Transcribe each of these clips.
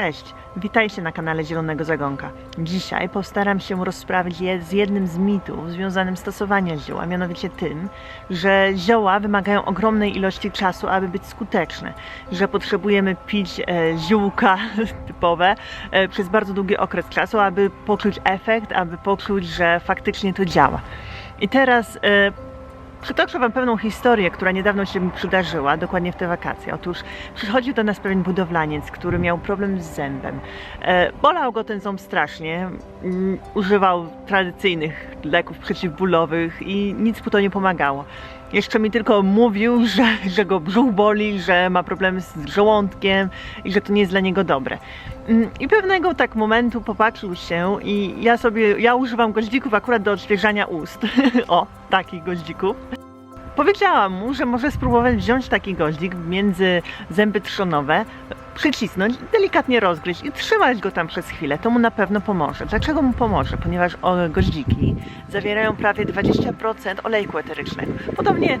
Cześć, witajcie na kanale Zielonego Zagonka. Dzisiaj postaram się rozprawić z jednym z mitów związanym z stosowaniem ziół, mianowicie tym, że zioła wymagają ogromnej ilości czasu, aby być skuteczne, że potrzebujemy pić e, ziółka typowe e, przez bardzo długi okres czasu, aby poczuć efekt, aby poczuć, że faktycznie to działa. I teraz e, Przytoczę Wam pewną historię, która niedawno się mi przydarzyła, dokładnie w te wakacje. Otóż przychodził do nas pewien budowlaniec, który miał problem z zębem. E, bolał go ten ząb strasznie, używał tradycyjnych leków przeciwbólowych i nic mu to nie pomagało. Jeszcze mi tylko mówił, że, że go brzuch boli, że ma problemy z żołądkiem i że to nie jest dla niego dobre. Mm, I pewnego tak momentu popatrzył się i ja sobie, ja używam goździków akurat do odświeżania ust. o, takich goździków. Powiedziałam mu, że może spróbować wziąć taki goździk między zęby trzonowe, przycisnąć, delikatnie rozgryźć i trzymać go tam przez chwilę. To mu na pewno pomoże. Dlaczego mu pomoże? Ponieważ goździki zawierają prawie 20% olejku eterycznego. Podobnie e,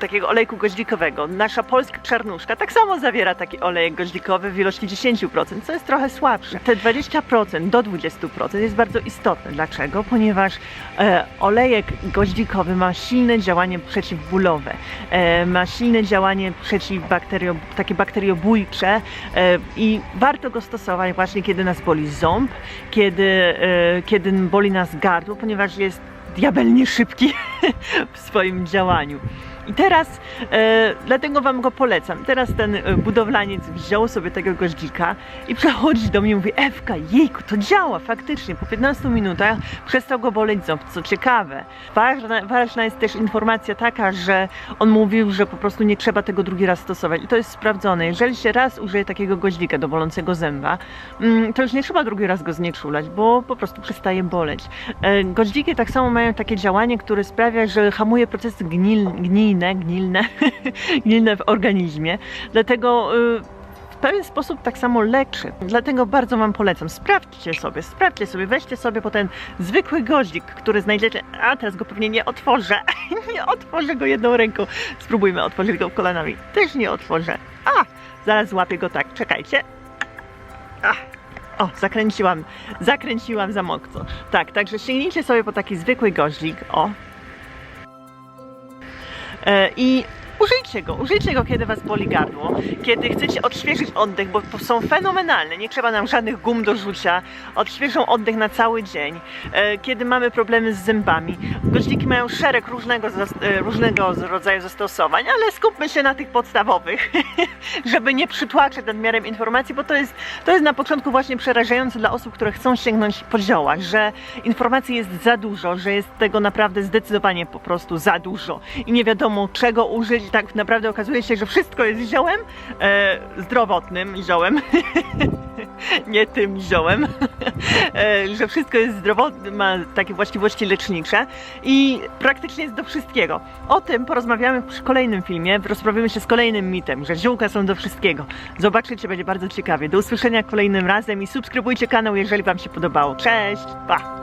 takiego olejku goździkowego. Nasza polska czarnuszka tak samo zawiera taki olejek goździkowy w ilości 10%, co jest trochę słabsze. Te 20% do 20% jest bardzo istotne. Dlaczego? Ponieważ e, olejek goździkowy ma silne działanie przeciwbólowe, e, ma silne działanie przeciwbakterio, takie bakteriobójcze i warto go stosować właśnie kiedy nas boli ząb, kiedy, e, kiedy boli nas gardło, ponieważ jest diabelnie szybki w swoim działaniu. I teraz, e, dlatego Wam go polecam. Teraz ten e, budowlaniec wziął sobie tego goździka i przechodzi do mnie i mówi Ewka, jejku, to działa faktycznie. Po 15 minutach przestał go boleć ząb. Co ciekawe, ważna, ważna jest też informacja taka, że on mówił, że po prostu nie trzeba tego drugi raz stosować. I to jest sprawdzone. Jeżeli się raz użyje takiego goździka do bolącego zęba, mm, to już nie trzeba drugi raz go znieczulać, bo po prostu przestaje boleć. E, Goździki tak samo mają takie działanie, które sprawia, że hamuje procesy gnil, gnilne, gnilne w organizmie. Dlatego y, w pewien sposób tak samo leczy. Dlatego bardzo Wam polecam. Sprawdźcie sobie, sprawdźcie sobie, weźcie sobie po ten zwykły goździk, który znajdziecie. A teraz go pewnie nie otworzę. nie otworzę go jedną ręką. Spróbujmy otworzyć go kolanami. Też nie otworzę. A! Zaraz złapię go tak. Czekajcie. A. O, zakręciłam, zakręciłam za mocno. Tak, także sięgnijcie sobie po taki zwykły goździk. O, E, I użyjcie go, użyjcie go, kiedy was boli gardło, kiedy chcecie odświeżyć oddech, bo są fenomenalne, nie trzeba nam żadnych gum do rzucia, odświeżą oddech na cały dzień, E, kiedy mamy problemy z zębami. Goździki mają szereg różnego, e, różnego rodzaju zastosowań, ale skupmy się na tych podstawowych, żeby nie przytłaczać nadmiarem informacji, bo to jest, to jest na początku właśnie przerażające dla osób, które chcą sięgnąć po zioła, że informacji jest za dużo, że jest tego naprawdę zdecydowanie po prostu za dużo i nie wiadomo czego użyć. Tak naprawdę okazuje się, że wszystko jest ziołem, e, zdrowotnym ziołem, nie tym ziołem, e, że wszystko jest zdrowotne, ma takie właściwości lecznicze i praktycznie jest do wszystkiego. O tym porozmawiamy przy kolejnym filmie, rozprawimy się z kolejnym mitem, że ziółka są do wszystkiego. Zobaczycie, będzie bardzo ciekawie. Do usłyszenia kolejnym razem i subskrybujcie kanał, jeżeli Wam się podobało. Cześć, pa!